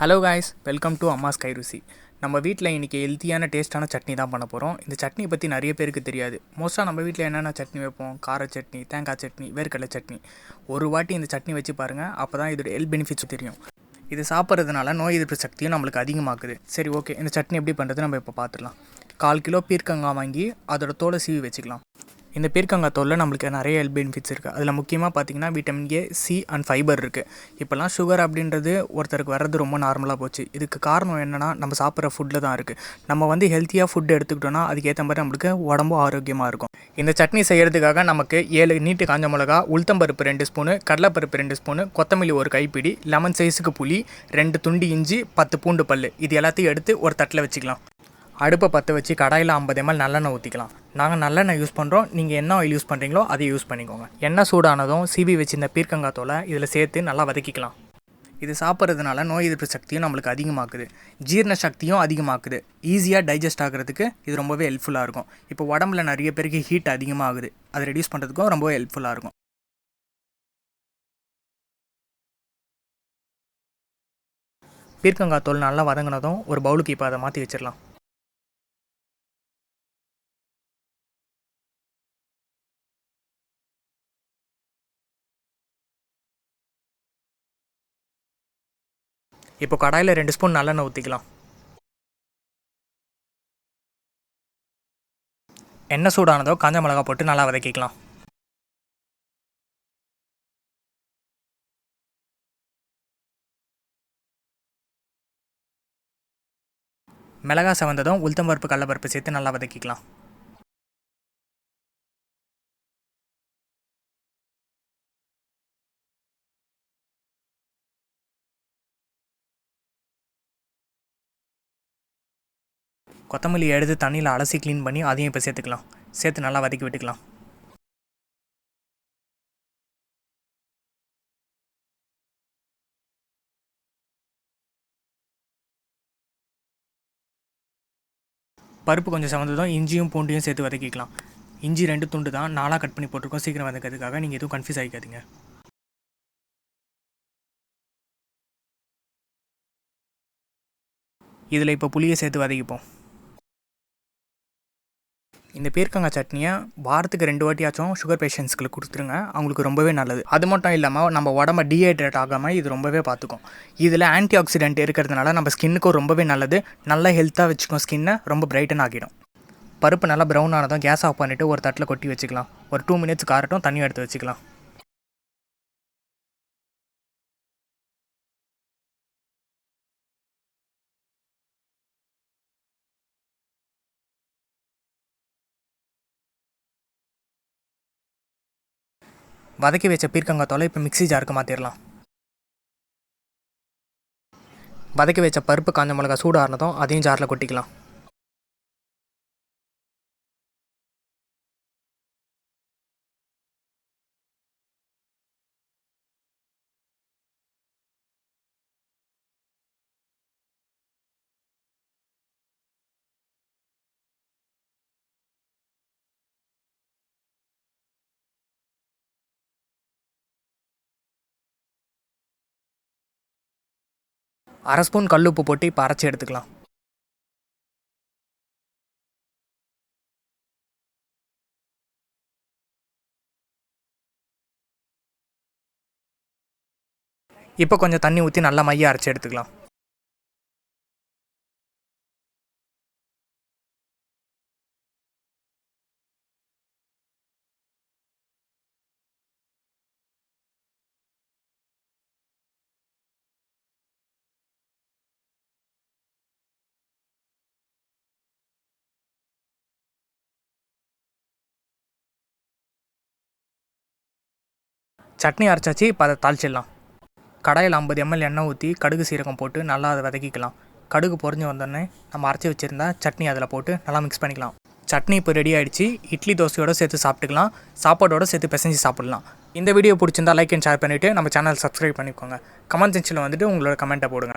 Hello guys welcome to அம்மா sky ருசி நம்ம வீட்டில் இன்றைக்கி ஹெல்த்தியான டேஸ்ட்டான சட்னி தான் பண்ண போகிறோம் இந்த சட்னி பற்றி நிறைய பேருக்கு தெரியாது. மோஸ்ட்டாக நம்ம வீட்டில் என்னென்ன சட்னி வைப்போம்? கார சட்னி தேங்காய் சட்னி வேர்க்கடலை சட்னி. ஒரு வாட்டி இந்த சட்னி வச்சு பாருங்கள் அப்போ தான் இதோட ஹெல்த் பெனிஃபிட்ஸ் தெரியும். இது சாப்பிட்றதுனால நோய் எதிர்ப்பு சக்தியும் நம்மளுக்கு அதிகமாக்குது. சரி ஓகே இந்த சட்னி எப்படி பண்ணுறது நம்ம இப்போ பார்த்துடலாம் கால் கிலோ பீர்க்கங்காய் வாங்கி அதோட தோலை சீவி வச்சுக்கலாம். இந்த பீர்க்கங்காய் தோலில் நம்மளுக்கு நிறைய ஹெல்த் பெனிஃபிட்ஸ் இருக்குது அதில் முக்கியமாக பார்த்தீங்கன்னா vitamin A C and fibre இருக்குது இப்போல்லாம் சுகர் அப்படின்றது ஒருத்தருக்கு வர்றது ரொம்ப நார்மலாக போச்சு. இதுக்கு காரணம் என்னென்னா நம்ம சாப்பிட்ற ஃபுட்டில் தான் இருக்குது நம்ம வந்து ஹெல்த்தியாக ஃபுட் எடுத்துக்கிட்டோன்னா அதுக்கேற்ற மாதிரி நம்மளுக்கு உடம்பும் ஆரோக்கியமாக இருக்கும். இந்த சட்னி செய்கிறதுக்காக நமக்கு ஏழு நீட்டு காஞ்ச மிளகா உளுத்தம்பருப்பு ரெண்டு ஸ்பூனு கடலைப்பருப்பு ரெண்டு ஸ்பூனு கொத்தமல்லி ஒரு கைப்பிடி லெமன் சைஸுக்கு புளி ரெண்டு துண்டு இஞ்சி பத்து பூண்டு பல் இது எல்லாத்தையும் எடுத்து ஒரு தட்டில் வச்சுக்கலாம். அடுப்பை பற்ற வச்சு கடாயில் ஐம்பது எம்எல் நல்லெண்ணெய் ஊற்றிக்கலாம் நாங்கள் நல்லெண்ணெய் யூஸ் பண்ணுறோம் நீங்கள் என்ன ஆயில் யூஸ் பண்ணுறீங்களோ அதை யூஸ் பண்ணிக்கோங்க. எண்ணெய் சூடானதும் சீவி வச்சிருந்த பீர்க்கங்காய் தோலை இதில் சேர்த்து நல்லா வதக்கிக்கலாம். இது சாப்பிட்றதுனால நோய் எதிர்ப்பு சக்தியும் நம்மளுக்கு அதிகமாக்குது. ஜீரண சக்தியும் அதிகமாக்குது. ஈஸியாக டைஜஸ்ட் ஆகிறதுக்கு இது ரொம்பவே ஹெல்ப்ஃபுல்லாக இருக்கும். இப்போ உடம்புல நிறைய பேருக்கு ஹீட் அதிகமாகுது. அதை ரெடியூஸ் பண்ணுறதுக்கும் ரொம்ப ஹெல்ப்ஃபுல்லாக இருக்கும். பீர்க்கங்காய் தோல் நல்லா வதங்கினதும் ஒரு பவுலுக்கு இப்போ அதை மாற்றி வச்சிடலாம். இப்போ கடாயில் ரெண்டு ஸ்பூன் நல்லெண்ணெய் ஊற்றிக்கலாம் எண்ணெய் சூடானதோ காஞ்ச மிளகா போட்டு நல்லா வதக்கிக்கலாம். மிளகா செவந்ததும் உளுத்தம்பருப்பு கடலப்பருப்பு சேர்த்து நல்லா வதக்கிக்கலாம். கொத்தமல்லி எடுத்து தண்ணியில் அலசி க்ளீன் பண்ணி அதையும் இப்போ சேர்த்துக்கலாம். சேர்த்து நல்லா வதக்கி விட்டுக்கலாம். பருப்பு கொஞ்சம் சமந்ததும் இஞ்சியும் பூண்டையும் சேர்த்து வதக்கிக்கலாம். இஞ்சி ரெண்டு துண்டு தான் நாளாக கட் பண்ணி போட்டிருக்கோம். சீக்கிரம் வதக்கிறதுக்காக நீங்கள் எதுவும் கன்ஃபியூஸ் ஆகிக்காதீங்க இதில் இப்போ புளியை சேர்த்து வதக்கிப்போம். இந்த பீர்க்கங்காய் சட்னியை வாரத்துக்கு ரெண்டு வாட்டியாச்சும் சுகர் பேஷண்ட்ஸ்க்கு கொடுத்துருங்க. அவங்களுக்கு ரொம்பவே நல்லது. அது மட்டும் இல்லாமல் நம்ம உடம்ப டீஹைட்ரேட் ஆகாமல் இது ரொம்பவே பார்த்துக்கும் இதில் ஆன்டி ஆக்சிடென்ட் இருக்கிறதுனால நம்ம ஸ்கின்னுக்கும் ரொம்பவே நல்லது. நல்லா ஹெல்த்தாக வச்சுக்கும் ஸ்கின்னை ரொம்ப பிரைட்டன் ஆகிடும். பருப்பு நல்லா ப்ரௌன் ஆனதும் கேஸ் ஆஃப் பண்ணிவிட்டு ஒரு தட்டில் கொட்டி வச்சுக்கலாம். ஒரு டூ மினிட்ஸ் காரட்டும் தண்ணி எடுத்து வச்சுக்கலாம். வதக்கி வச்ச பீர்க்கங்காத்தோலை இப்போ மிக்ஸி ஜாருக்கு மாற்றிடலாம் வதக்கி வச்ச பருப்பு காஞ்ச மிளகா இருந்ததும் அதையும் ஜாரில் கொட்டிக்கலாம். அரை ஸ்பூன் கல் உப்பு போட்டு இப்போ அரைச்சி எடுத்துக்கலாம். இப்போ கொஞ்சம் தண்ணி ஊற்றி நல்லா மைய அரைச்சி எடுத்துக்கலாம். சட்னி அரைச்சாச்சு இப்போ அதை தாளிச்சிடலாம். கடாயில் ஐம்பது எம்எல் எண்ணெய் ஊற்றி கடுகு சீரகம் போட்டு நல்லா அதை வதக்கிக்கலாம். கடுகு பொறிஞ்சு வந்தோடனே நம்ம அரைச்சி வச்சுருந்தா சட்னி அதில் போட்டு நல்லா மிக்ஸ் பண்ணிக்கலாம். சட்னி இப்போ ரெடி ஆகிடுச்சு இட்லி தோசையோடு சேர்த்து சாப்பிட்டுக்கலாம். சாப்பாடோடு சேர்த்து பிசைஞ்சு சாப்பிட்லாம். இந்த வீடியோ பிடிச்சிருந்தா லைக் அண்ட் ஷேர் பண்ணிவிட்டு நம்ம சேனல் சப்ஸ்கிரைப் பண்ணிக்கோங்க. கமெண்ட் செக்ஷனில் வந்துட்டு உங்களோட கமெண்ட்டை போடுங்க.